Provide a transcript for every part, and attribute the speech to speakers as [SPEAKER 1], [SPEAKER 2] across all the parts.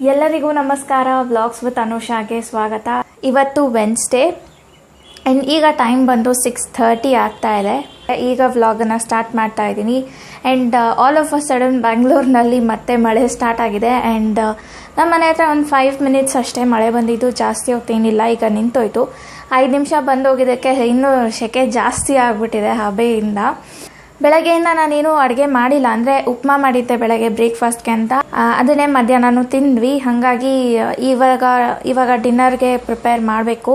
[SPEAKER 1] ಎಲ್ಲರಿಗೂ ನಮಸ್ಕಾರ. Vlogs with ಅನುಷಾಗೆ ಸ್ವಾಗತ. ಇವತ್ತು ವೆನ್ಸ್ಡೇ ಆ್ಯಂಡ್ ಈಗ ಟೈಮ್ ಬಂದು ಸಿಕ್ಸ್ ಥರ್ಟಿ ಆಗ್ತಾ ಇದೆ. ಈಗ ವ್ಲಾಗನ್ನು ಸ್ಟಾರ್ಟ್ ಮಾಡ್ತಾ ಇದ್ದೀನಿ. And all of a sudden ಬ್ಯಾಂಗ್ಳೂರ್ನಲ್ಲಿ ಮತ್ತೆ ಮಳೆ ಸ್ಟಾರ್ಟ್ ಆಗಿದೆ. ಆ್ಯಂಡ್ ನಮ್ಮ ಮನೆ ಹತ್ರ ಒಂದು ಫೈವ್ ಮಿನಿಟ್ಸ್ ಅಷ್ಟೇ ಮಳೆ ಬಂದಿದ್ದು. ಜಾಸ್ತಿ ಹೋಗ್ತೇನಿಲ್ಲ. ಈಗ ನಿಂತೋಯ್ತು. ಐದು ನಿಮಿಷ ಬಂದೋಗಿದ್ದಕ್ಕೆ ಇನ್ನೂ ಸೆಕೆ ಜಾಸ್ತಿ ಆಗಿಬಿಟ್ಟಿದೆ ಹಬೆಯಿಂದ. ಬೆಳಗ್ಗೆಯಿಂದ ನಾನೇನು ಅಡುಗೆ ಮಾಡಿಲ್ಲ, ಅಂದರೆ ಉಪ್ಮಾ ಮಾಡಿದ್ದೆ ಬೆಳಗ್ಗೆ ಬ್ರೇಕ್ಫಾಸ್ಟ್ಗೆ ಅಂತ. ಅದನ್ನೇ ಮಧ್ಯಾಹ್ನನೂ ತಿಂದ್ವಿ. ಹಾಗಾಗಿ, ಇವಾಗ ಇವಾಗ ಡಿನ್ನರ್ಗೆ ಪ್ರಿಪೇರ್ ಮಾಡಬೇಕು.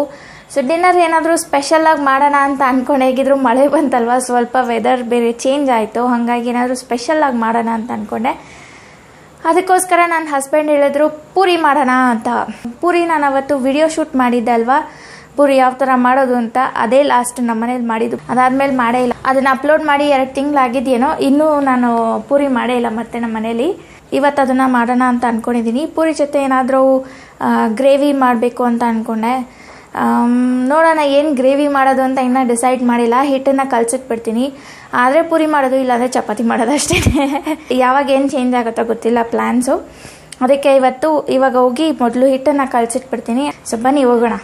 [SPEAKER 1] ಸೊ ಡಿನ್ನರ್ ಏನಾದರೂ ಸ್ಪೆಷಲಾಗಿ ಮಾಡೋಣ ಅಂತ ಅಂದ್ಕೊಂಡು ಹೇಗಿದ್ರು ಮಳೆ ಬಂತಲ್ವ, ಸ್ವಲ್ಪ ವೆದರ್ ಬೇರೆ ಚೇಂಜ್ ಆಯಿತು. ಹಾಗಾಗಿ ಏನಾದರೂ ಸ್ಪೆಷಲಾಗಿ ಮಾಡೋಣ ಅಂತ ಅಂದ್ಕೊಂಡೆ ಅದಕ್ಕೋಸ್ಕರ ನನ್ನ ಹಸ್ಬೆಂಡ್ ಹೇಳಿದ್ರು, ಪೂರಿ ಮಾಡೋಣ ಅಂತ. ಪೂರಿ ನಾನು ಅವತ್ತು ವಿಡಿಯೋ ಶೂಟ್ ಮಾಡಿದ್ದೆ ಅಲ್ವಾ? ಪೂರಿ ಯಾವ ಥರ ಮಾಡೋದು ಅಂತ ಅದೇ ಲಾಸ್ಟ್ ನಮ್ಮ ಮನೇಲಿ ಮಾಡಿದ್ದು. ಅದಾದ್ಮೇಲೆ ಮಾಡೇ ಇಲ್ಲ. ಅದನ್ನ ಅಪ್ಲೋಡ್ ಮಾಡಿ ಎರಡು ತಿಂಗಳಾಗಿದ್ಯೇನೋ, ಇನ್ನೂ ನಾನು ಪೂರಿ ಮಾಡೇ ಇಲ್ಲ ಮತ್ತೆ ನಮ್ಮ ಮನೇಲಿ. ಇವತ್ತು ಅದನ್ನು ಮಾಡೋಣ ಅಂತ ಅಂದ್ಕೊಂಡಿದ್ದೀನಿ ಪೂರಿ ಜೊತೆ ಏನಾದರೂ ಗ್ರೇವಿ ಮಾಡಬೇಕು ಅಂತ ಅಂದ್ಕೊಂಡೆ ನೋಡೋಣ ಏನು ಗ್ರೇವಿ ಮಾಡೋದು ಅಂತ ಇನ್ನೂ ಡಿಸೈಡ್ ಮಾಡಿಲ್ಲ. ಹಿಟ್ಟನ್ನು ಕಲಸಿಟ್ಬಿಡ್ತೀನಿ. ಆದರೆ ಪೂರಿ ಮಾಡೋದು ಇಲ್ಲಾಂದರೆ ಚಪಾತಿ ಮಾಡೋದು ಅಷ್ಟೇ. ಯಾವಾಗ ಏನು ಚೇಂಜ್ ಆಗುತ್ತೋ ಗೊತ್ತಿಲ್ಲ ಪ್ಲ್ಯಾನ್ಸು ಅದಕ್ಕೆ ಇವತ್ತು ಇವಾಗ ಹೋಗಿ ಮೊದಲು ಹಿಟ್ಟನ್ನು ಕಲಸಿಟ್ಬಿಡ್ತೀನಿ. ಸೊ ಬನ್ನಿ ಹೋಗೋಣ.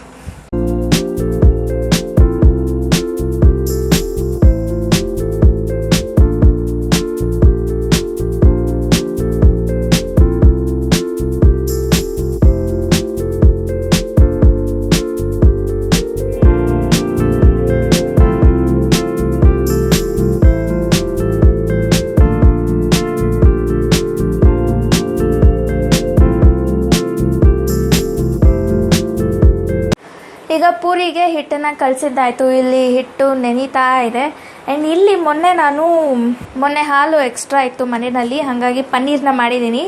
[SPEAKER 1] ಈಗ ಪೂರಿಗೆ ಹಿಟ್ಟನ್ನು ಕಲಸಿದ್ದಾಯ್ತು ಇಲ್ಲಿ ಹಿಟ್ಟು ನೆನೀತಾ ಇದೆ. ಆ್ಯಂಡ್ ಇಲ್ಲಿ ಮೊನ್ನೆ ನಾನು, ಮೊನ್ನೆ ಹಾಲು ಎಕ್ಸ್ಟ್ರಾ ಇತ್ತು ಮನೆಯಲ್ಲಿ. ಹಾಗಾಗಿ ಪನ್ನೀರ್ನ ಮಾಡಿದ್ದೀನಿ.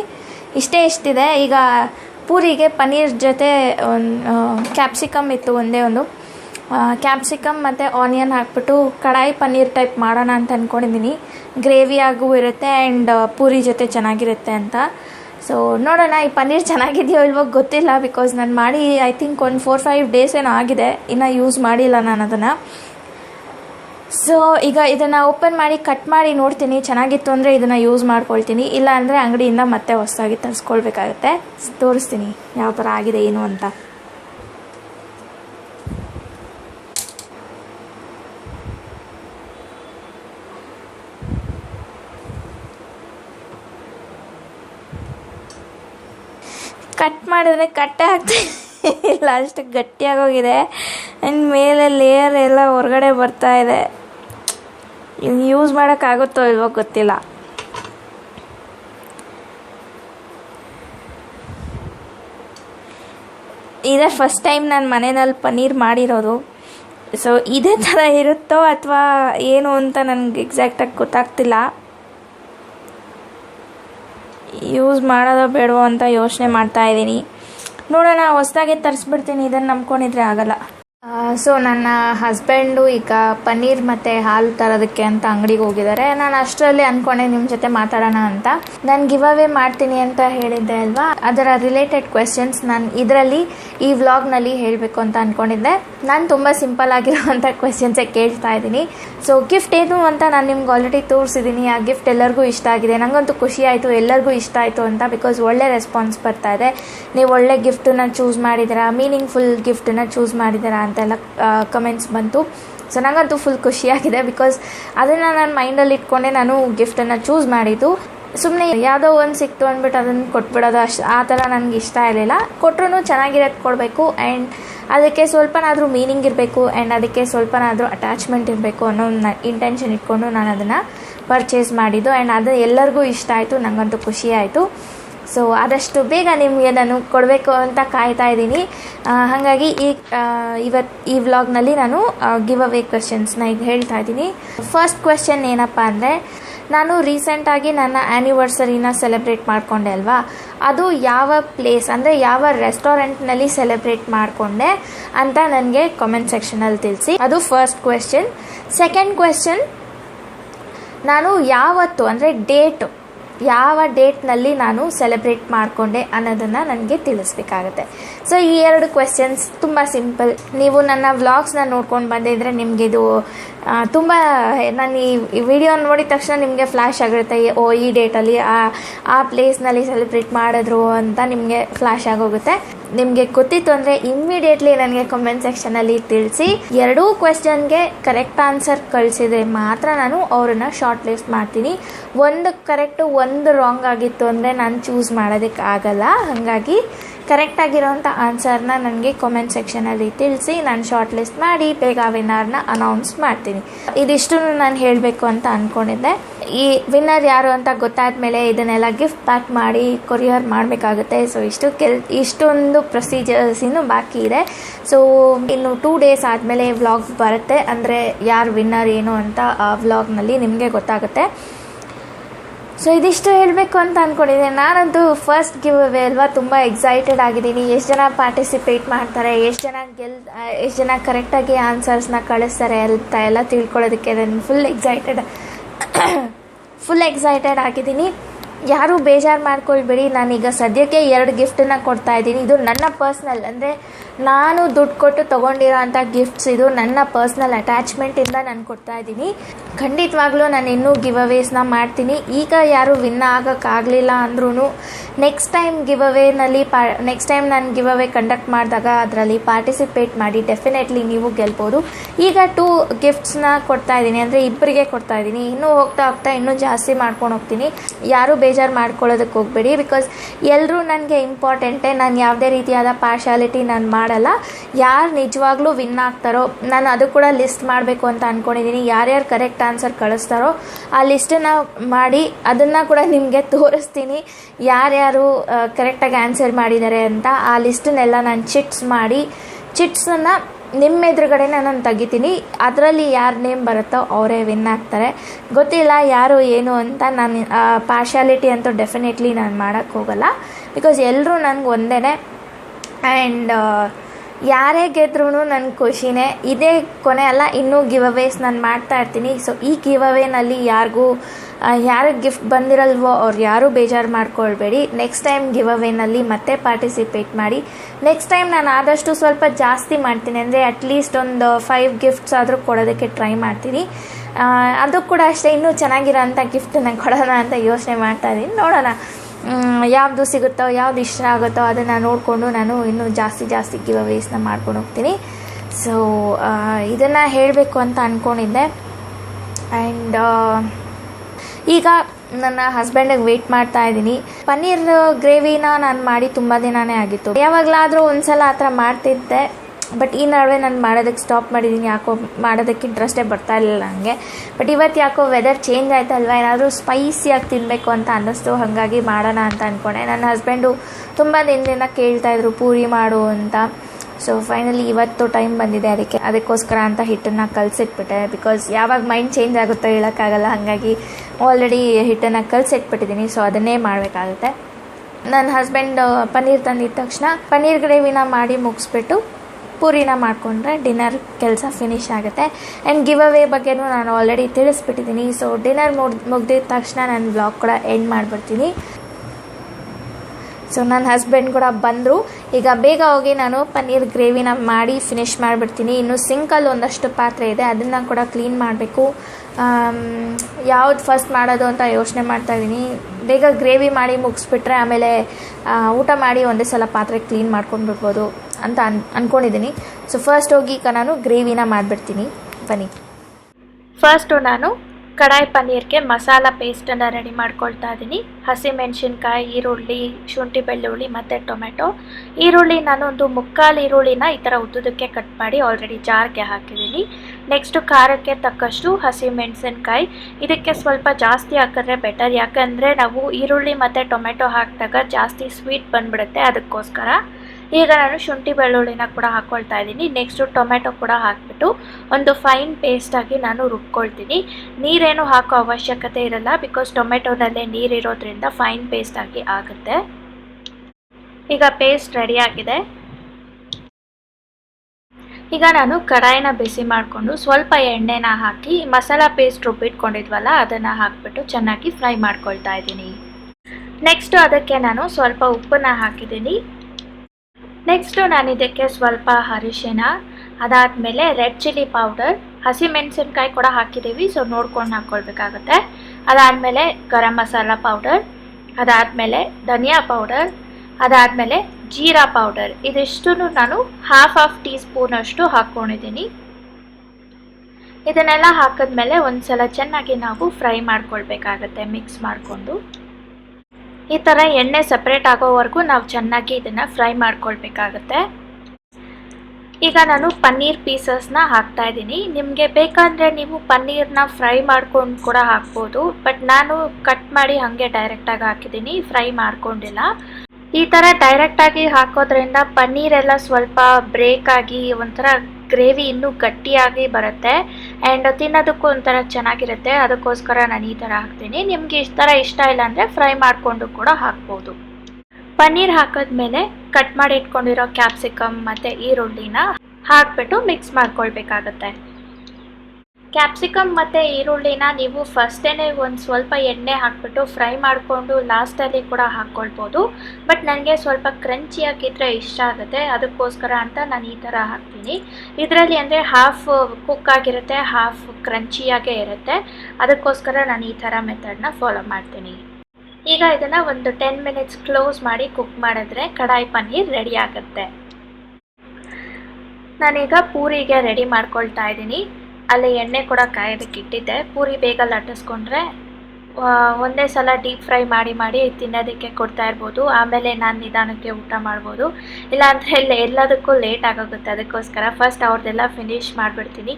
[SPEAKER 1] ಇಷ್ಟೇ ಇಷ್ಟಿದೆ. ಈಗ ಪೂರಿಗೆ ಪನ್ನೀರ್ ಜೊತೆ ಕ್ಯಾಪ್ಸಿಕಮ್ ಇತ್ತು ಒಂದೇ ಒಂದು. ಕ್ಯಾಪ್ಸಿಕಮ್ ಮತ್ತು ಆನಿಯನ್ ಹಾಕ್ಬಿಟ್ಟು ಕಡಾಯಿ ಪನ್ನೀರ್ ಟೈಪ್ ಮಾಡೋಣ ಅಂತ ಅಂದ್ಕೊಂಡಿದ್ದೀನಿ ಗ್ರೇವಿಯಾಗೂ ಇರುತ್ತೆ ಆ್ಯಂಡ್ ಪೂರಿ ಜೊತೆ ಚೆನ್ನಾಗಿರುತ್ತೆ ಅಂತ. ಸೊ ನೋಡೋಣ, ಈ ಪನ್ನೀರ್ ಚೆನ್ನಾಗಿದೆಯೋ ಇಲ್ವೋ ಗೊತ್ತಿಲ್ಲ ಬಿಕಾಸ್ ನಾನು ಮಾಡಿ ಐ ಥಿಂಕ್ ಒಂದು ಫೋರ್ ಫೈವ್ ಡೇಸ್ ಏನೋ ಆಗಿದೆ. ಇನ್ನು ಯೂಸ್ ಮಾಡಿಲ್ಲ ನಾನು ಅದನ್ನು. ಸೊ ಈಗ ಇದನ್ನು ಓಪನ್ ಮಾಡಿ ಕಟ್ ಮಾಡಿ ನೋಡ್ತೀನಿ, ಚೆನ್ನಾಗಿತ್ತು ಅಂದರೆ ಇದನ್ನು ಯೂಸ್ ಮಾಡ್ಕೊಳ್ತೀನಿ. ಇಲ್ಲ ಅಂದರೆ ಅಂಗಡಿಯಿಂದ ಮತ್ತೆ ಹೊಸದಾಗಿ ತರಿಸ್ಕೊಳ್ಬೇಕಾಗತ್ತೆ. ತೋರಿಸ್ತೀನಿ ಯಾವ ಥರ ಆಗಿದೆ, ಏನು ಅಂತ. ಕಟ್ ಮಾಡಿದ್ರೆ ಕಟ್ಟೆ ಆಗ್ತಾ ಇಲ್ಲ. ಅಷ್ಟು ಗಟ್ಟಿಯಾಗೋಗಿದೆ. ಆ್ಯಂಡ್ ಮೇಲೆ ಲೇಯರ್ ಎಲ್ಲ ಹೊರಗಡೆ ಬರ್ತಾ ಇದೆ. ಯೂಸ್ ಮಾಡೋಕ್ಕಾಗುತ್ತೋ ಇಲ್ವೋ ಗೊತ್ತಿಲ್ಲ. ಇದೇ ಫಸ್ಟ್ ಟೈಮ್ ನಾನು ಮನೆಯಲ್ಲಿ ಪನ್ನೀರ್ ಮಾಡಿರೋದು. ಸೊ ಇದೇ ಥರ ಇರುತ್ತೋ ಅಥವಾ ಏನು ಅಂತ ನನಗೆ ಎಕ್ಸಾಕ್ಟಾಗಿ ಗೊತ್ತಾಗ್ತಿಲ್ಲ. ಯೂಸ್ ಮಾಡೋದೋ ಬೇಡವೋ ಅಂತ ಯೋಚನೆ ಮಾಡ್ತಾ ಇದ್ದೀನಿ. ನೋಡೋಣ ಹೊಸ್ದಾಗೆ ತರಿಸ್ಬಿಡ್ತೀನಿ ಇದನ್ನು ನಂಬ್ಕೊಂಡಿದ್ರೆ ಆಗಲ್ಲ. ಸೊ ನನ್ನ ಹಸ್ಬೆಂಡು ಈಗ ಪನ್ನೀರ್ ಮತ್ತು ಹಾಲು ತರೋದಕ್ಕೆ ಅಂತ ಅಂಗಡಿಗೆ ಹೋಗಿದ್ದಾರೆ. ನಾನು ಅಷ್ಟರಲ್ಲಿ ಅಂದ್ಕೊಂಡೆ ನಿಮ್ಮ ಜೊತೆ ಮಾತಾಡೋಣ ಅಂತ. ನಾನು ಗಿವ್ ಅವೇ ಮಾಡ್ತೀನಿ ಅಂತ ಹೇಳಿದ್ದೆ ಅಲ್ವಾ? ಅದರ ರಿಲೇಟೆಡ್ ಕ್ವೆಶನ್ಸ್ ನಾನು ಇದರಲ್ಲಿ ಈ ವ್ಲಾಗ್ನಲ್ಲಿ ಹೇಳಬೇಕು ಅಂತ ಅಂದ್ಕೊಂಡಿದ್ದೆ ನಾನು ತುಂಬ ಸಿಂಪಲ್ ಆಗಿರುವಂಥ ಕ್ವೆಶನ್ಸೇ ಕೇಳ್ತಾ ಇದ್ದೀನಿ. ಸೊ ಗಿಫ್ಟ್ ಏನು ಅಂತ ನಾನು ನಿಮ್ಗೆ ಆಲ್ರೆಡಿ ತೋರಿಸಿದ್ದೀನಿ. ಆ ಗಿಫ್ಟ್ ಎಲ್ಲರಿಗೂ ಇಷ್ಟ ಆಗಿದೆ. ನನಗಂತೂ ಖುಷಿ ಆಯಿತು. ಎಲ್ಲರಿಗೂ ಇಷ್ಟ ಆಯಿತು ಅಂತ ಬಿಕಾಸ್ ಒಳ್ಳೆ ರೆಸ್ಪಾನ್ಸ್ ಬರ್ತಾ ಇದೆ. ನೀವು ಒಳ್ಳೆ ಗಿಫ್ಟನ್ನ ಚೂಸ್ ಮಾಡಿದ್ದೀರಾ? ಮೀನಿಂಗ್ಫುಲ್ ಗಿಫ್ಟನ್ನ ಚೂಸ್ ಮಾಡಿದ್ದೀರಾ ಅಂತೆಲ್ಲ ಕಮೆಂಟ್ಸ್ ಬಂತು. ಸೊ ನನಗಂತೂ ಫುಲ್ ಖುಷಿಯಾಗಿದೆ ಬಿಕಾಸ್ ಅದನ್ನು ನಾನು ಮೈಂಡಲ್ಲಿ ಇಟ್ಕೊಂಡೆ ನಾನು ಗಿಫ್ಟನ್ನು ಚೂಸ್ ಮಾಡಿದ್ದು. ಸುಮ್ಮನೆ ಯಾವುದೋ ಒಂದು ಸಿಕ್ತು ಅಂದ್ಬಿಟ್ಟು ಅದನ್ನು ಕೊಟ್ಬಿಡೋದು ಅಷ್ಟು ಆ ಥರ ನನಗೆ ಇಷ್ಟ ಇರಲಿಲ್ಲ. ಕೊಟ್ಟರು ಚೆನ್ನಾಗಿರೋದು ಕೊಡಬೇಕು ಆ್ಯಂಡ್ ಅದಕ್ಕೆ ಸ್ವಲ್ಪನಾದರೂ ಮೀನಿಂಗ್ ಇರಬೇಕು ಆ್ಯಂಡ್ ಅದಕ್ಕೆ ಸ್ವಲ್ಪನಾದರೂ ಅಟ್ಯಾಚ್ಮೆಂಟ್ ಇರಬೇಕು ಅನ್ನೋ ಒಂದು ಇಂಟೆನ್ಷನ್ ಇಟ್ಕೊಂಡು ನಾನು ಅದನ್ನು ಪರ್ಚೇಸ್ ಮಾಡಿದ್ದು ಆ್ಯಂಡ್ ಅದು ಎಲ್ಲರಿಗೂ ಇಷ್ಟ ಆಯಿತು ನನಗಂತೂ ಖುಷಿ ಆಯಿತು. ಸೊ ಆದಷ್ಟು ಬೇಗ ನಿಮಗೆ ನಾನು ಕೊಡಬೇಕು ಅಂತ ಕಾಯ್ತಾ ಇದ್ದೀನಿ. ಹಾಗಾಗಿ ಈ ಇವತ್ತು ಈ ವ್ಲಾಗ್ನಲ್ಲಿ ನಾನು ಗಿವ್ ಅವೇ ಕ್ವೆಶನ್ಸ್ನ ಈಗ ಹೇಳ್ತಾ ಇದ್ದೀನಿ. ಫಸ್ಟ್ ಕ್ವೆಶನ್ ಏನಪ್ಪ ಅಂದರೆ, ನಾನು ರೀಸೆಂಟಾಗಿ ನನ್ನ ಆ್ಯನಿವರ್ಸರಿನ ಸೆಲೆಬ್ರೇಟ್ ಮಾಡಿಕೊಂಡೆ ಅಲ್ವಾ? ಅದು ಯಾವ ಪ್ಲೇಸ್ ಅಂದರೆ ಯಾವ ರೆಸ್ಟೋರೆಂಟ್ನಲ್ಲಿ ಸೆಲೆಬ್ರೇಟ್ ಮಾಡಿಕೊಂಡೆ ಅಂತ ನನಗೆ ಕಾಮೆಂಟ್ ಸೆಕ್ಷನಲ್ಲಿ ತಿಳಿಸಿ. ಅದು ಫಸ್ಟ್ ಕ್ವೆಶನ್ ಸೆಕೆಂಡ್ ಕ್ವೆಶನ್ ನಾನು ಯಾವತ್ತು ಅಂದರೆ ಡೇಟ್ ಯಾವ ಡೇಟ್ನಲ್ಲಿ ನಾನು ಸೆಲೆಬ್ರೇಟ್ ಮಾಡಿಕೊಂಡೆ ಅನ್ನೋದನ್ನು ನನಗೆ ತಿಳಿಸ್ಬೇಕಾಗತ್ತೆ. ಸೊ ಈ ಎರಡು ಕ್ವೆಶನ್ಸ್ ತುಂಬ ಸಿಂಪಲ್ ನೀವು ನನ್ನ ವ್ಲಾಗ್ಸ್ನ ನೋಡ್ಕೊಂಡು ಬಂದಿದ್ರೆ ನಿಮಗಿದು ತುಂಬ ನಾನು ಈ ವಿಡಿಯೋ ನೋಡಿದ ತಕ್ಷಣ ನಿಮಗೆ ಫ್ಲ್ಯಾಶ್ ಆಗಿರುತ್ತೆ. ಓ, ಈ ಡೇಟಲ್ಲಿ ಆ ಆ ಪ್ಲೇಸ್ನಲ್ಲಿ ಸೆಲೆಬ್ರೇಟ್ ಮಾಡಿದ್ರು ಅಂತ ನಿಮಗೆ ಫ್ಲ್ಯಾಶ್ ಆಗೋಗುತ್ತೆ. ನಿಮಗೆ ಗೊತ್ತಿತ್ತು ಅಂದರೆ ಇಮ್ಮಿಡಿಯೇಟ್ಲಿ ನನಗೆ ಕಮೆಂಟ್ ಸೆಕ್ಷನಲ್ಲಿ ತಿಳಿಸಿ. ಎರಡೂ ಕ್ವೆಶನ್ಗೆ ಕರೆಕ್ಟ್ ಆನ್ಸರ್ ಕಳಿಸಿದ್ರೆ ಮಾತ್ರ ನಾನು ಅವರನ್ನು ಶಾರ್ಟ್ ಲಿಸ್ಟ್ ಮಾಡ್ತೀನಿ. ಒಂದು ಕರೆಕ್ಟು ಒಂದು ರಾಂಗ್ ಆಗಿತ್ತು ಅಂದರೆ ನಾನು ಚೂಸ್ ಮಾಡೋದಕ್ಕೆ ಆಗಲ್ಲ. ಹಾಗಾಗಿ ಕರೆಕ್ಟ್ ಆಗಿರೋಂಥ ಆನ್ಸರ್ನ ನನಗೆ ಕಾಮೆಂಟ್ ಸೆಕ್ಷನಲ್ಲಿ ತಿಳಿಸಿ. ನಾನು ಶಾರ್ಟ್ ಲಿಸ್ಟ್ ಮಾಡಿ, ಬೇಗ ವಿನ್ನರ್ನ ಅನೌನ್ಸ್ ಮಾಡ್ತೀನಿ. ಇದಿಷ್ಟು ನಾನು ಹೇಳಬೇಕು ಅಂತ ಅಂದ್ಕೊಂಡಿದ್ದೆ ಈ ವಿನ್ನರ್ ಯಾರು ಅಂತ ಗೊತ್ತಾದ ಮೇಲೆ ಇದನ್ನೆಲ್ಲ ಗಿಫ್ಟ್ ಪ್ಯಾಕ್ ಮಾಡಿ ಕೊರಿಯರ್ ಮಾಡಬೇಕಾಗುತ್ತೆ. ಸೊ ಇಷ್ಟು ಕೆಲ್, ಇಷ್ಟೊಂದು ಪ್ರೊಸೀಜರ್ಸ್ ಇನ್ನು ಬಾಕಿ ಇದೆ. ಸೊ ಇನ್ನು ಟೂ ಡೇಸ್ ಆದಮೇಲೆ ವ್ಲಾಗ್ ಬರುತ್ತೆ. ಅಂದರೆ ಯಾರು ವಿನ್ನರ್ ಏನು ಅಂತ ಆ ವ್ಲಾಗ್ನಲ್ಲಿ ನಿಮಗೆ ಗೊತ್ತಾಗುತ್ತೆ. ಸೊ ಇದಿಷ್ಟು ಹೇಳಬೇಕು ಅಂತ ಅಂದ್ಕೊಂಡಿದ್ದೀನಿ ನಾನಂತೂ ಫಸ್ಟ್ ಗಿವ್ ಅವೇ ಅಲ್ವಾ ತುಂಬ ಎಕ್ಸೈಟೆಡ್ ಆಗಿದ್ದೀನಿ. ಎಷ್ಟು ಜನ ಪಾರ್ಟಿಸಿಪೇಟ್ ಮಾಡ್ತಾರೆ, ಎಷ್ಟು ಜನ ಗೆಲ್ ಎಷ್ಟು ಜನ ಕರೆಕ್ಟಾಗಿ ಆನ್ಸರ್ಸ್ನ ಕಳಿಸ್ತಾರೆ ಅಂತ ಎಲ್ಲ ತಿಳ್ಕೊಳ್ಳೋದಕ್ಕೆ ನಾನು ಫುಲ್ ಎಕ್ಸೈಟೆಡ್ ಫುಲ್ ಎಕ್ಸೈಟೆಡ್ ಆಗಿದ್ದೀನಿ. ಯಾರೂ ಬೇಜಾರು ಮಾಡ್ಕೊಳ್ಬೇಡಿ. ನಾನೀಗ ಸದ್ಯಕ್ಕೆ ಎರಡು ಗಿಫ್ಟನ್ನ ಕೊಡ್ತಾ ಇದ್ದೀನಿ. ಇದು ನನ್ನ ಪರ್ಸ್ನಲ್ ಅಂದರೆ ನಾನು ದುಡ್ಡು ಕೊಟ್ಟು ತೊಗೊಂಡಿರೋ ಅಂಥ ಗಿಫ್ಟ್ಸ್ ಇದು ನನ್ನ ಪರ್ಸ್ನಲ್ ಅಟ್ಯಾಚ್ಮೆಂಟಿಂದ ನಾನು ಕೊಡ್ತಾ ಇದ್ದೀನಿ. ಖಂಡಿತವಾಗ್ಲೂ ನಾನು ಇನ್ನೂ ಗಿವ್ ಅವೇಸ್ನ ಮಾಡ್ತೀನಿ. ಈಗ ಯಾರು ವಿನ್ ಆಗೋಕ್ಕಾಗಲಿಲ್ಲ ಅಂದ್ರೂ ನೆಕ್ಸ್ಟ್ ಟೈಮ್ ಗಿವ್ ಅವೇನಲ್ಲಿ ಪಾ ನೆಕ್ಸ್ಟ್ ಟೈಮ್ ನಾನು ಗಿವ್ ಅವೇ ಕಂಡಕ್ಟ್ ಮಾಡಿದಾಗ ಅದರಲ್ಲಿ ಪಾರ್ಟಿಸಿಪೇಟ್ ಮಾಡಿ ಡೆಫಿನೆಟ್ಲಿ ನೀವು ಗೆಲ್ಬೋದು. ಈಗ ಟೂ ಗಿಫ್ಟ್ಸ್ನ ಕೊಡ್ತಾ ಇದ್ದೀನಿ. ಅಂದರೆ ಇಬ್ಬರಿಗೆ ಕೊಡ್ತಾ ಇದ್ದೀನಿ. ಇನ್ನೂ ಹೋಗ್ತಾ ಹೋಗ್ತಾ ಇನ್ನೂ ಜಾಸ್ತಿ ಮಾಡ್ಕೊಂಡು ಹೋಗ್ತೀನಿ. ಯಾರೂ ಬೇಜಾರು ಮಾಡ್ಕೊಳ್ಳೋದಕ್ಕೆ ಹೋಗಬೇಡಿ. ಬಿಕಾಸ್ ಎಲ್ಲರೂ ನನಗೆ ಇಂಪಾರ್ಟೆಂಟೇ ನಾನು ಯಾವುದೇ ರೀತಿಯಾದ ಪಾರ್ಶಾಲಿಟಿ ನಾನು ಮಾಡಲ್ಲ. ಯಾರು ನಿಜವಾಗ್ಲೂ ವಿನ್ ಆಗ್ತಾರೋ, ನಾನು ಅದು ಕೂಡ ಲಿಸ್ಟ್ ಮಾಡಬೇಕು ಅಂತ ಅಂದ್ಕೊಂಡಿದ್ದೀನಿ ಯಾರ್ಯಾರು ಕರೆಕ್ಟ್ ಆನ್ಸರ್ ಕಳಿಸ್ತಾರೋ, ಆ ಲಿಸ್ಟನ್ನ ಮಾಡಿ, ಅದನ್ನು ಕೂಡ ನಿಮಗೆ ತೋರಿಸ್ತೀನಿ. ಯಾರ್ಯಾರು ಕರೆಕ್ಟಾಗಿ ಆನ್ಸರ್ ಮಾಡಿದ್ದಾರೆ ಅಂತ ಆ ಲಿಸ್ಟನ್ನೆಲ್ಲ ನಾನು ಚಿಟ್ಸ್ ಮಾಡಿ ಚಿಟ್ಸನ್ನು ನಿಮ್ಮ ಎದುರುಗಡೆನೇ ನಾನು ತೆಗಿತೀನಿ. ಅದರಲ್ಲಿ ಯಾರ ನೇಮ್ ಬರುತ್ತೋ ಅವರೇ ವಿನ್ ಆಗ್ತಾರೆ. ಗೊತ್ತಿಲ್ಲ ಯಾರು ಏನು ಅಂತ ನಾನು ಪಾರ್ಶಾಲಿಟಿ ಅಂತೂ ಡೆಫಿನೆಟ್ಲಿ ನಾನು ಮಾಡೋಕ್ಕೋಗಲ್ಲ ಬಿಕಾಸ್ ಎಲ್ಲರೂ ನನಗೆ ಒಂದೇ ಆ್ಯಂಡ್ ಯಾರೇ ಗೆದ್ರೂ ನನ್ನ ಖುಷಿನೇ. ಇದೇ ಕೊನೆ ಅಲ್ಲ, ಇನ್ನೂ ಗಿವ್ ಅವೇಸ್ ನಾನು ಮಾಡ್ತಾ ಇರ್ತೀನಿ. ಸೊ ಈ ಗಿವ್ ಅವೇನಲ್ಲಿ ಯಾರಿಗೂ ಯಾರಿಗೆ ಗಿಫ್ಟ್ ಬಂದಿರಲ್ವೋ ಅವ್ರು ಯಾರೂ ಬೇಜಾರು ಮಾಡ್ಕೊಳ್ಬೇಡಿ. ನೆಕ್ಸ್ಟ್ ಟೈಮ್ ಗಿವ್ ಅವೇನಲ್ಲಿ ಮತ್ತೆ ಪಾರ್ಟಿಸಿಪೇಟ್ ಮಾಡಿ. ನೆಕ್ಸ್ಟ್ ಟೈಮ್ ನಾನು ಆದಷ್ಟು ಸ್ವಲ್ಪ ಜಾಸ್ತಿ ಮಾಡ್ತೀನಿ. ಅಂದರೆ ಅಟ್ಲೀಸ್ಟ್ ಒಂದು ಫೈವ್ ಗಿಫ್ಟ್ಸ್ ಆದರೂ ಕೊಡೋದಕ್ಕೆ ಟ್ರೈ ಮಾಡ್ತೀನಿ. ಅದು ಕೂಡ ಅಷ್ಟೇ. ಇನ್ನೂ ಚೆನ್ನಾಗಿರೋ ಅಂಥ ಗಿಫ್ಟನ್ನು ಕೊಡೋಣ ಅಂತ ಯೋಚನೆ ಮಾಡ್ತಾ ಇದ್ದೀನಿ. ನೋಡೋಣ. ಯಾವುದು ಸಿಗುತ್ತೋ, ಯಾವ್ದು ಇಷ್ಟ ಆಗುತ್ತೋ ಅದನ್ನು ನೋಡಿಕೊಂಡು ನಾನು ಇನ್ನೂ ಜಾಸ್ತಿ ಜಾಸ್ತಿ ಗಿವ್ ಅವೇಸ್ನ ಮಾಡ್ಕೊಂಡು ಹೋಗ್ತೀನಿ. ಸೊ ಇದನ್ನು ಹೇಳಬೇಕು ಅಂತ ಅಂದ್ಕೊಂಡಿದ್ದೆ ಆ್ಯಂಡ್ ಈಗ ನನ್ನ ಹಸ್ಬೆಂಡಿಗೆ ವೆಯ್ಟ್ ಮಾಡ್ತಾ ಇದ್ದೀನಿ. ಪನ್ನೀರ್ ಗ್ರೇವಿನ ನಾನು ಮಾಡಿ ತುಂಬ ದಿನಾನೇ ಆಗಿತ್ತು. ಯಾವಾಗಲಾದರೂ ಒಂದ್ಸಲ ಆ ಥರ ಮಾಡ್ತಿದ್ದೆ. ಬಟ್ ಈ ನಡುವೆ ನಾನು ಮಾಡೋದಕ್ಕೆ ಸ್ಟಾಪ್ ಮಾಡಿದ್ದೀನಿ ಯಾಕೋ ಮಾಡೋದಕ್ಕೆ ಇಂಟ್ರೆಸ್ಟೇ ಬರ್ತಾ ಇರಲಿಲ್ಲ ನನಗೆ ಬಟ್ ಇವತ್ತು ಯಾಕೋ ವೆದರ್ ಚೇಂಜ್ ಆಯ್ತಲ್ವ ಏನಾದರೂ ಸ್ಪೈಸಿಯಾಗಿ ತಿನ್ನಬೇಕು ಅಂತ ಅನ್ನಿಸ್ತು. ಹಾಗಾಗಿ ಮಾಡೋಣ ಅಂತ ಅಂದ್ಕೊಂಡೆ ನನ್ನ ಹಸ್ಬೆಂಡು ತುಂಬ ದಿನದಿಂದ ಕೇಳ್ತಾಯಿದ್ರು ಪೂರಿ ಮಾಡು ಅಂತ. ಸೊ ಫೈನಲಿ ಇವತ್ತು ಟೈಮ್ ಬಂದಿದೆ ಅದಕ್ಕೆ, ಅದಕ್ಕೋಸ್ಕರ ಅಂತ ಹಿಟ್ಟನ್ನು ಕಲಸಿಟ್ಬಿಟ್ಟೆ. ಬಿಕಾಸ್ ಯಾವಾಗ ಮೈಂಡ್ ಚೇಂಜ್ ಆಗುತ್ತೋ ಹೇಳೋಕ್ಕಾಗಲ್ಲ. ಹಾಗಾಗಿ ಆಲ್ರೆಡಿ ಹಿಟ್ಟನ್ನು ಕಲಸಿಟ್ಬಿಟ್ಟಿದ್ದೀನಿ ಸೊ ಅದನ್ನೇ ಮಾಡಬೇಕಾಗುತ್ತೆ. ನನ್ನ ಹಸ್ಬೆಂಡ್ ಪನ್ನೀರ್ ತಂದಿದ್ದ ತಕ್ಷಣ, ಪನ್ನೀರ್ ಗ್ರೇವಿನ ಮಾಡಿ ಮುಗಿಸ್ಬಿಟ್ಟು ಪೂರಿನ ಮಾಡಿಕೊಂಡ್ರೆ ಡಿನ್ನರ್ ಕೆಲಸ ಫಿನಿಶ್ ಆಗುತ್ತೆ. ಆ್ಯಂಡ್ ಗಿವ್ ಅವೇ ಬಗ್ಗೆನೂ ನಾನು ಆಲ್ರೆಡಿ ತಿಳಿಸ್ಬಿಟ್ಟಿದ್ದೀನಿ. ಸೊ ಡಿನ್ನರ್ ಮುಗ್ ಮುಗ್ದಿದ ತಕ್ಷಣ ನಾನು ಬ್ಲಾಗ್ ಕೂಡ ಎಂಡ್ ಮಾಡಿಬಿಡ್ತೀನಿ. ಸೊ ನನ್ನ ಹಸ್ಬೆಂಡ್ ಕೂಡ ಬಂದರು. ಈಗ ಬೇಗ ಹೋಗಿ ನಾನು ಪನ್ನೀರ್ ಗ್ರೇವಿನ ಮಾಡಿ ಫಿನಿಶ್ ಮಾಡಿಬಿಡ್ತೀನಿ. ಇನ್ನು ಸಿಂಕಲ್ಲಿ ಒಂದಷ್ಟು ಪಾತ್ರೆ ಇದೆ. ಅದನ್ನು ಕೂಡ ಕ್ಲೀನ್ ಮಾಡಬೇಕು. ಯಾವ್ದು ಫಸ್ಟ್ ಮಾಡೋದು ಅಂತ ಯೋಚನೆ ಮಾಡ್ತಾ ಇದ್ದೀನಿ. ಬೇಗ ಗ್ರೇವಿ ಮಾಡಿ ಮುಗಿಸ್ಬಿಟ್ರೆ ಆಮೇಲೆ ಊಟ ಮಾಡಿ ಒಂದೇ ಸಲ ಪಾತ್ರೆ ಕ್ಲೀನ್ ಮಾಡ್ಕೊಂಡು ಬಿಡ್ಬೋದು ಅಂತ ಅನ್ ಅಂದ್ಕೊಂಡಿದ್ದೀನಿ ಸೊ ಫಸ್ಟ್ ಹೋಗಿ ಈಗ ನಾನು ಗ್ರೇವಿನ ಮಾಡಿಬಿಡ್ತೀನಿ. ಬನ್ನಿ. ಫಸ್ಟು ನಾನು ಕಡಾಯಿ ಪನ್ನೀರ್ಗೆ ಮಸಾಲ ಪೇಸ್ಟನ್ನು ರೆಡಿ ಮಾಡ್ಕೊಳ್ತಾ ಇದ್ದೀನಿ ಹಸಿಮೆಣಸಿನ್ಕಾಯಿ, ಈರುಳ್ಳಿ, ಶುಂಠಿ ಬೆಳ್ಳುಳ್ಳಿ ಮತ್ತು ಟೊಮೆಟೊ ಈರುಳ್ಳಿ ನಾನು ಒಂದು ಮುಕ್ಕಾಲು ಈರುಳ್ಳಿನ ಈ ಥರ ಉದ್ದುದಕ್ಕೆ ಕಟ್ ಮಾಡಿ ಆಲ್ರೆಡಿ ಜಾರ್ಗೆ ಹಾಕಿದ್ದೀನಿ ನೆಕ್ಸ್ಟು ಖಾರಕ್ಕೆ ತಕ್ಕಷ್ಟು ಹಸಿಮೆಣಸಿನ್ಕಾಯಿ. ಇದಕ್ಕೆ ಸ್ವಲ್ಪ ಜಾಸ್ತಿ ಹಾಕಿದ್ರೆ ಬೆಟರ್ ಯಾಕಂದರೆ ನಾವು ಈರುಳ್ಳಿ ಮತ್ತು ಟೊಮೆಟೊ ಹಾಕಿದಾಗ ಜಾಸ್ತಿ ಸ್ವೀಟ್ ಬಂದ್ಬಿಡುತ್ತೆ ಅದಕ್ಕೋಸ್ಕರ. ಈಗ ನಾನು ಶುಂಠಿ ಬೆಳ್ಳುಳ್ಳಿನ ಕೂಡ ಹಾಕ್ಕೊಳ್ತಾ ಇದ್ದೀನಿ. ನೆಕ್ಸ್ಟು ಟೊಮೆಟೊ ಕೂಡ ಹಾಕಿಬಿಟ್ಟು ಒಂದು ಫೈನ್ ಪೇಸ್ಟಾಗಿ ನಾನು ರುಬ್ಕೊಳ್ತೀನಿ. ನೀರೇನು ಹಾಕೋ ಅವಶ್ಯಕತೆ ಇರಲ್ಲ ಬಿಕಾಸ್ ಟೊಮೆಟೊನಲ್ಲೇ ನೀರಿರೋದ್ರಿಂದ ಫೈನ್ ಪೇಸ್ಟಾಗಿ ಆಗುತ್ತೆ. ಈಗ ಪೇಸ್ಟ್ ರೆಡಿ ಆಗಿದೆ. ಈಗ ನಾನು ಕಡಾಯಿನ ಬಿಸಿ ಮಾಡಿಕೊಂಡು ಸ್ವಲ್ಪ ಎಣ್ಣೆನ ಹಾಕಿ ಮಸಾಲ ಪೇಸ್ಟ್ ರುಬ್ಬಿಟ್ಕೊಂಡಿದ್ವಲ್ಲ ಅದನ್ನು ಹಾಕಿಬಿಟ್ಟು ಚೆನ್ನಾಗಿ ಫ್ರೈ ಮಾಡ್ಕೊಳ್ತಾ ಇದ್ದೀನಿ. ನೆಕ್ಸ್ಟು ಅದಕ್ಕೆ ನಾನು ಸ್ವಲ್ಪ ಉಪ್ಪನ್ನ ಹಾಕಿದ್ದೀನಿ. ನೆಕ್ಸ್ಟು ನಾನು ಇದಕ್ಕೆ ಸ್ವಲ್ಪ ಅರಿಶಿನ, ಅದಾದಮೇಲೆ ರೆಡ್ ಚಿಲ್ಲಿ ಪೌಡರ್, ಹಸಿ ಮೆಣಸಿನ್ಕಾಯಿ ಕೂಡ ಹಾಕಿದ್ದೀವಿ, ಸೊ ನೋಡ್ಕೊಂಡು ಹಾಕ್ಕೊಳ್ಬೇಕಾಗುತ್ತೆ. ಅದಾದಮೇಲೆ ಗರಂ ಮಸಾಲ ಪೌಡರ್, ಅದಾದಮೇಲೆ ಧನಿಯಾ ಪೌಡರ್, ಅದಾದಮೇಲೆ ಜೀರಾ ಪೌಡರ್. ಇದಿಷ್ಟು ನಾನು ಹಾಫ್ ಹಾಫ್ ಟೀ ಸ್ಪೂನಷ್ಟು ಹಾಕ್ಕೊಂಡಿದ್ದೀನಿ. ಇದನ್ನೆಲ್ಲ ಹಾಕಿದ್ಮೇಲೆ ಒಂದು ಸಲ ಚೆನ್ನಾಗಿ ನಾವು ಫ್ರೈ ಮಾಡ್ಕೊಳ್ಬೇಕಾಗತ್ತೆ, ಮಿಕ್ಸ್ ಮಾಡಿಕೊಂಡು. ಈ ಥರ ಎಣ್ಣೆ ಸಪ್ರೇಟ್ ಆಗೋವರೆಗೂ ನಾವು ಚೆನ್ನಾಗಿ ಇದನ್ನು ಫ್ರೈ ಮಾಡ್ಕೊಳ್ಬೇಕಾಗತ್ತೆ. ಈಗ ನಾನು ಪನ್ನೀರ್ ಪೀಸಸ್ನ ಹಾಕ್ತಾ ಇದ್ದೀನಿ. ನಿಮಗೆ ಬೇಕಾದರೆ ನೀವು ಪನ್ನೀರ್ನ ಫ್ರೈ ಮಾಡ್ಕೊಂಡು ಕೂಡ ಹಾಕ್ಬೋದು. ಬಟ್ ನಾನು ಕಟ್ ಮಾಡಿ ಹಾಗೆ ಡೈರೆಕ್ಟಾಗಿ ಹಾಕಿದ್ದೀನಿ. ಫ್ರೈ ಮಾಡ್ಕೊಂಡಿಲ್ಲ. ಈ ಥರ ಡೈರೆಕ್ಟಾಗಿ ಹಾಕೋದ್ರಿಂದ ಪನ್ನೀರೆಲ್ಲ ಸ್ವಲ್ಪ ಬ್ರೇಕ್ ಆಗಿ ಒಂಥರ ಗ್ರೇವಿ ಇನ್ನೂ ಗಟ್ಟಿಯಾಗಿ ಬರುತ್ತೆ. ಆ್ಯಂಡ್ ತಿನ್ನೋದಕ್ಕೂ ಒಂಥರ ಚೆನ್ನಾಗಿರುತ್ತೆ. ಅದಕ್ಕೋಸ್ಕರ ನಾನು ಈ ಥರ ಹಾಕ್ತೀನಿ. ನಿಮಗೆ ಈ ಥರ ಇಷ್ಟ ಇಲ್ಲ ಅಂದರೆ ಫ್ರೈ ಮಾಡಿಕೊಂಡು ಕೂಡ ಹಾಕ್ಬೋದು. ಪನ್ನೀರ್ ಹಾಕಿದ್ಮೇಲೆ ಕಟ್ ಮಾಡಿ ಇಟ್ಕೊಂಡಿರೋ ಕ್ಯಾಪ್ಸಿಕಮ್ ಮತ್ತು ಈರುಳ್ಳಿನ ಹಾಕ್ಬಿಟ್ಟು ಮಿಕ್ಸ್ ಮಾಡ್ಕೊಳ್ಬೇಕಾಗತ್ತೆ. ಕ್ಯಾಪ್ಸಿಕಮ್ ಮತ್ತು ಈರುಳ್ಳಿನ ನೀವು ಫಸ್ಟೇ ಒಂದು ಸ್ವಲ್ಪ ಎಣ್ಣೆ ಹಾಕ್ಬಿಟ್ಟು ಫ್ರೈ ಮಾಡಿಕೊಂಡು ಲಾಸ್ಟಲ್ಲಿ ಕೂಡ ಹಾಕ್ಕೊಳ್ಬೋದು ಬಟ್ ನನಗೆ ಸ್ವಲ್ಪ ಕ್ರಂಚಿಯಾಗಿದ್ದರೆ ಇಷ್ಟ ಆಗುತ್ತೆ. ಅದಕ್ಕೋಸ್ಕರ ಅಂತ ನಾನು ಈ ಥರ ಹಾಕ್ತೀನಿ. ಇದರಲ್ಲಿ ಅಂದರೆ ಹಾಫ್ ಕುಕ್ ಆಗಿರುತ್ತೆ ಹಾಫ್ ಕ್ರಂಚಿಯಾಗೇ ಇರುತ್ತೆ. ಅದಕ್ಕೋಸ್ಕರ ನಾನು ಈ ಥರ ಮೆಥಡ್ನ ಫಾಲೋ ಮಾಡ್ತೀನಿ. ಈಗ ಇದನ್ನು ಒಂದು ಟೆನ್ ಮಿನಿಟ್ಸ್ ಕ್ಲೋಸ್ ಮಾಡಿ ಕುಕ್ ಮಾಡಿದ್ರೆ ಕಡಾಯಿ ಪನ್ನೀರ್ ರೆಡಿ ಆಗುತ್ತೆ. ನಾನೀಗ ಪೂರಿಗೆ ರೆಡಿ ಮಾಡ್ಕೊಳ್ತಾ ಇದ್ದೀನಿ. ಅಲ್ಲಿ ಎಣ್ಣೆ ಕೂಡ ಕಾಯೋದಕ್ಕೆ ಇಟ್ಟಿದ್ದೆ. ಪೂರಿ ಬೇಗ ಲಟ್ಟಿಸ್ಕೊಂಡ್ರೆ ಒಂದೇ ಸಲ ಡೀಪ್ ಫ್ರೈ ಮಾಡಿ ಮಾಡಿ ತಿನ್ನೋದಕ್ಕೆ ಕೊಡ್ತಾ ಇರ್ಬೋದು. ಆಮೇಲೆ ನಾನು ನಿಧಾನಕ್ಕೆ ಊಟ ಮಾಡ್ಬೋದು. ಇಲ್ಲಾಂದರೆ ಎಲ್ಲ ಎಲ್ಲದಕ್ಕೂ ಲೇಟ್ ಆಗೋಗುತ್ತೆ. ಅದಕ್ಕೋಸ್ಕರ ಫಸ್ಟ್ ಅವ್ರದ್ದೆಲ್ಲ ಫಿನಿಶ್ ಮಾಡಿಬಿಡ್ತೀನಿ.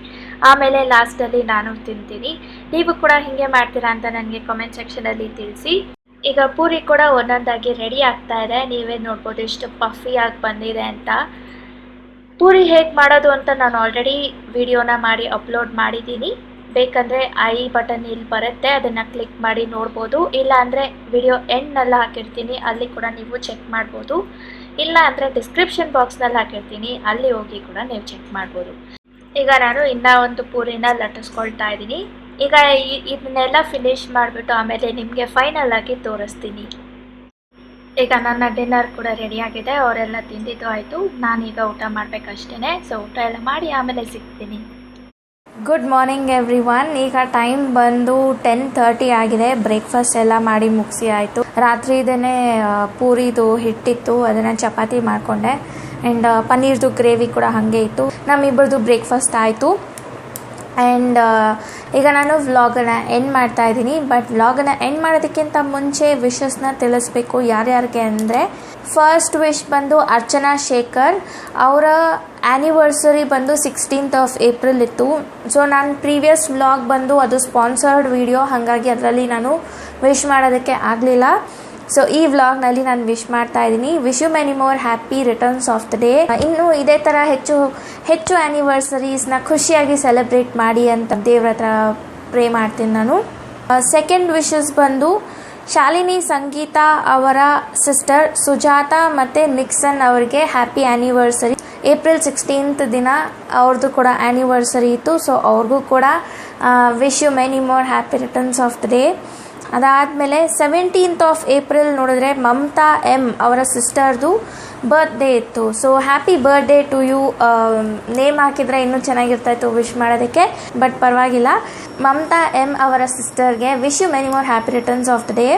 [SPEAKER 1] ಆಮೇಲೆ ಲಾಸ್ಟಲ್ಲಿ ನಾನು ತಿಂತೀನಿ. ನೀವು ಕೂಡ ಹೀಗೆ ಮಾಡ್ತೀರಾ ಅಂತ ನನಗೆ ಕಮೆಂಟ್ ಸೆಕ್ಷನಲ್ಲಿ ತಿಳಿಸಿ. ಈಗ ಪೂರಿ ಕೂಡ ಒಂದೊಂದಾಗಿ ರೆಡಿ ಆಗ್ತಾ ಇದೆ. ನೀವೇ ನೋಡ್ಬೋದು ಎಷ್ಟು ಪಫಿಯಾಗಿ ಬಂದಿದೆ ಅಂತ. ಪೂರಿ ಹೇಗೆ ಮಾಡೋದು ಅಂತ ನಾನು ಆಲ್ರೆಡಿ ವಿಡಿಯೋನ ಮಾಡಿ ಅಪ್ಲೋಡ್ ಮಾಡಿದ್ದೀನಿ. ಬೇಕಂದರೆ ಐ ಬಟನ್ ಇಲ್ಲಿ ಬರುತ್ತೆ, ಅದನ್ನು ಕ್ಲಿಕ್ ಮಾಡಿ ನೋಡ್ಬೋದು. ಇಲ್ಲ ಅಂದರೆ ವಿಡಿಯೋ ಎಂಡ್ನಲ್ಲಿ ಹಾಕಿರ್ತೀನಿ, ಅಲ್ಲಿ ಕೂಡ ನೀವು ಚೆಕ್ ಮಾಡ್ಬೋದು. ಇಲ್ಲ ಅಂದರೆ ಡಿಸ್ಕ್ರಿಪ್ಷನ್ ಬಾಕ್ಸ್ನಲ್ಲಿ ಹಾಕಿರ್ತೀನಿ, ಅಲ್ಲಿ ಹೋಗಿ ಕೂಡ ನೀವು ಚೆಕ್ ಮಾಡ್ಬೋದು. ಈಗ ನಾನು ಇನ್ನೂ ಒಂದು ಪೂರಿನ ಲಟ್ಟಿಸ್ಕೊಳ್ತಾ ಇದ್ದೀನಿ. ಈಗ ಇದನ್ನೆಲ್ಲ ಫಿನಿಶ್ ಮಾಡಿಬಿಟ್ಟು ಆಮೇಲೆ ನಿಮಗೆ ಫೈನಲ್ ಆಗಿ ತೋರಿಸ್ತೀನಿ. ಈಗ ನನ್ನ ಡಿನ್ನರ್ ಕೂಡ ರೆಡಿ ಆಗಿದೆ, ಅವರೆಲ್ಲ ತಿಂದಿದ್ದು ಆಯಿತು. ನಾನೀಗ ಊಟ ಮಾಡಬೇಕಷ್ಟೇ ಸೊ ಊಟ ಎಲ್ಲ ಮಾಡಿ ಆಮೇಲೆ ಸಿಗ್ತೀನಿ. ಗುಡ್ ಮಾರ್ನಿಂಗ್ ಎವ್ರಿ ಒನ್ ಈಗ ಟೈಮ್ ಬಂದು ಟೆನ್ ತರ್ಟಿ ಆಗಿದೆ. ಬ್ರೇಕ್ಫಾಸ್ಟ್ ಎಲ್ಲ ಮಾಡಿ ಮುಗಿಸಿ ಆಯಿತು. ರಾತ್ರಿ ಇದನ್ನೇ ಪೂರಿದು ಹಿಟ್ಟಿತ್ತು, ಅದನ್ನು ಚಪಾತಿ ಮಾಡಿಕೊಂಡೆ. ಆ್ಯಂಡ್ ಪನ್ನೀರ್ದು ಗ್ರೇವಿ ಕೂಡ ಹಾಗೆ ಇತ್ತು. ನಮ್ಮಿಬ್ಬರದು ಬ್ರೇಕ್ಫಾಸ್ಟ್ ಆಯಿತು. ಆ್ಯಂಡ್ ಈಗ ನಾನು ವ್ಲಾಗನ್ನ ಎಂಡ್ ಮಾಡ್ತಾ ಇದ್ದೀನಿ. ಬಟ್ ವ್ಲಾಗನ್ನ ಎಂಡ್ ಮಾಡೋದಕ್ಕಿಂತ ಮುಂಚೆ ವಿಶಸ್ನ ತಿಳಿಸ್ಬೇಕು ಯಾರ್ಯಾರಿಗೆ ಅಂದರೆ ಫಸ್ಟ್ ವಿಶ್ ಬಂದು ಅರ್ಚನಾ ಶೇಖರ್. ಅವರ ಆ್ಯನಿವರ್ಸರಿ ಬಂದು ಸಿಕ್ಸ್ಟೀನ್ತ್ ಆಫ್ ಏಪ್ರಿಲ್ ಇತ್ತು. ಸೊ ನಾನು ಪ್ರೀವಿಯಸ್ ವ್ಲಾಗ್ ಬಂದು ಅದು ಸ್ಪಾನ್ಸರ್ಡ್ ವಿಡಿಯೋ ಹಾಗಾಗಿ ಅದರಲ್ಲಿ ನಾನು ವಿಶ್ ಮಾಡೋದಕ್ಕೆ ಆಗಲಿಲ್ಲ. ಸೊ ಈ ವ್ಲಾಗ್ನಲ್ಲಿ ನಾನು ವಿಶ್ ಮಾಡ್ತಾ ಇದ್ದೀನಿ. Wish you many more happy returns of the day ಇನ್ನು ಇದೇ ಥರ ಹೆಚ್ಚು ಹೆಚ್ಚು ಆ್ಯನಿವರ್ಸರೀಸ್ನ ಖುಷಿಯಾಗಿ ಸೆಲೆಬ್ರೇಟ್ ಮಾಡಿ ಅಂತ ದೇವ್ರ ಹತ್ರ ಪ್ರೇ ಮಾಡ್ತೀನಿ ನಾನು. ಸೆಕೆಂಡ್ ವಿಶಸ್ ಬಂದು ಶಾಲಿನಿ ಸಂಗೀತ ಅವರ ಸಿಸ್ಟರ್ ಸುಜಾತ ಮತ್ತು ನಿಕ್ಸನ್ ಅವರಿಗೆ ಹ್ಯಾಪಿ ಆ್ಯನಿವರ್ಸರಿ ಏಪ್ರಿಲ್ ಸಿಕ್ಸ್ಟೀನ್ತ್ ದಿನ ಅವ್ರದ್ದು ಕೂಡ ಆ್ಯನಿವರ್ಸರಿ ಇತ್ತು. ಸೊ ಅವ್ರಿಗೂ ಕೂಡ wish you many more happy returns of the day ಅದಾದಮೇಲೆ ಸೆವೆಂಟೀನ್ತ್ ಆಫ್ ಏಪ್ರಿಲ್ ನೋಡಿದ್ರೆ ಮಮತಾ ಎಂ ಅವರ ಸಿಸ್ಟರ್ದು ಬರ್ತ್ಡೇ ಇತ್ತು. So happy birthday to you name ಹಾಕಿದರೆ ಇನ್ನೂ ಚೆನ್ನಾಗಿರ್ತಾಯಿತ್ತು ವಿಶ್ ಮಾಡೋದಕ್ಕೆ. ಬಟ್ ಪರವಾಗಿಲ್ಲ. ಮಮತಾ ಎಂ ಅವರ ಸಿಸ್ಟರ್ಗೆ wish you many more happy returns of the day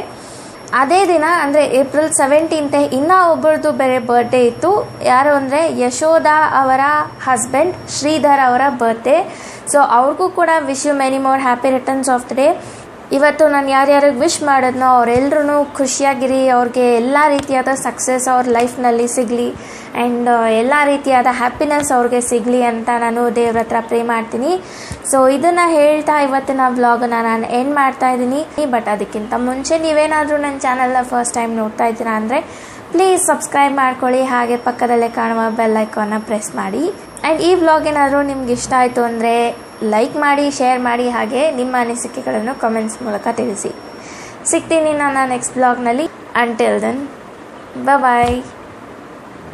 [SPEAKER 1] ಅದೇ ದಿನ, ಅಂದರೆ ಏಪ್ರಿಲ್ ಸೆವೆಂಟೀನ್ತೆ ಇನ್ನೂ ಒಬ್ಬರದು ಬೇರೆ ಬರ್ಡೇ ಇತ್ತು. ಯಾರು ಅಂದರೆ ಯಶೋಧ ಅವರ ಹಸ್ಬೆಂಡ್ ಶ್ರೀಧರ್ ಅವರ ಬರ್ತ್ಡೇ ಸೊ ಅವ್ರಿಗೂ ಕೂಡ wish you many more happy returns of the day ಇವತ್ತು ನಾನು ಯಾರ್ಯಾರಿಗೆ ವಿಶ್ ಮಾಡಿದ್ನೋ ಅವರೆಲ್ಲರೂ ಖುಷಿಯಾಗಿರಿ, ಅವ್ರಿಗೆ ಎಲ್ಲ ರೀತಿಯಾದ ಸಕ್ಸಸ್ ಅವ್ರ ಲೈಫ್ನಲ್ಲಿ ಸಿಗಲಿ ಆ್ಯಂಡ್ ಎಲ್ಲ ರೀತಿಯಾದ ಹ್ಯಾಪಿನೆಸ್ ಅವ್ರಿಗೆ ಸಿಗಲಿ ಅಂತ ನಾನು ದೇವ್ರ ಹತ್ರ ಪ್ರೇ ಮಾಡ್ತೀನಿ. ಸೊ ಇದನ್ನು ಹೇಳ್ತಾ ಇವತ್ತಿನ ವ್ಲಾಗನ್ನ ನಾನು ಎಂಡ್ ಮಾಡ್ತಾ ಇದ್ದೀನಿ. ಬಟ್ ಅದಕ್ಕಿಂತ ಮುಂಚೆ ನೀವೇನಾದರೂ ನನ್ನ ಚಾನಲ್ನ ಫಸ್ಟ್ ಟೈಮ್ ನೋಡ್ತಾ ಇದ್ದೀರಾ ಅಂದರೆ ಪ್ಲೀಸ್ ಸಬ್ಸ್ಕ್ರೈಬ್ ಮಾಡ್ಕೊಳ್ಳಿ. ಹಾಗೆ ಪಕ್ಕದಲ್ಲೇ ಕಾಣುವ ಬೆಲ್ ಐಕಾನ್ನ ಪ್ರೆಸ್ ಮಾಡಿ. ಆ್ಯಂಡ್ ಈ ವ್ಲಾಗ್ ಏನಾದರೂ ನಿಮ್ಗೆ ಇಷ್ಟ ಆಯಿತು ಅಂದರೆ ಲೈಕ್ ಮಾಡಿ ಶೇರ್ ಮಾಡಿ ಹಾಗೆ ನಿಮ್ಮ ಅನಿಸಿಕೆಗಳನ್ನು ಕಮೆಂಟ್ಸ್ ಮೂಲಕ ತಿಳಿಸಿ. ಸಿಗ್ತೀನಿ ನಾನು ನೆಕ್ಸ್ಟ್ ಬ್ಲಾಗ್ನಲ್ಲಿ ಅಂಟಿಲ್ ದೆನ್ ಬಾಯ್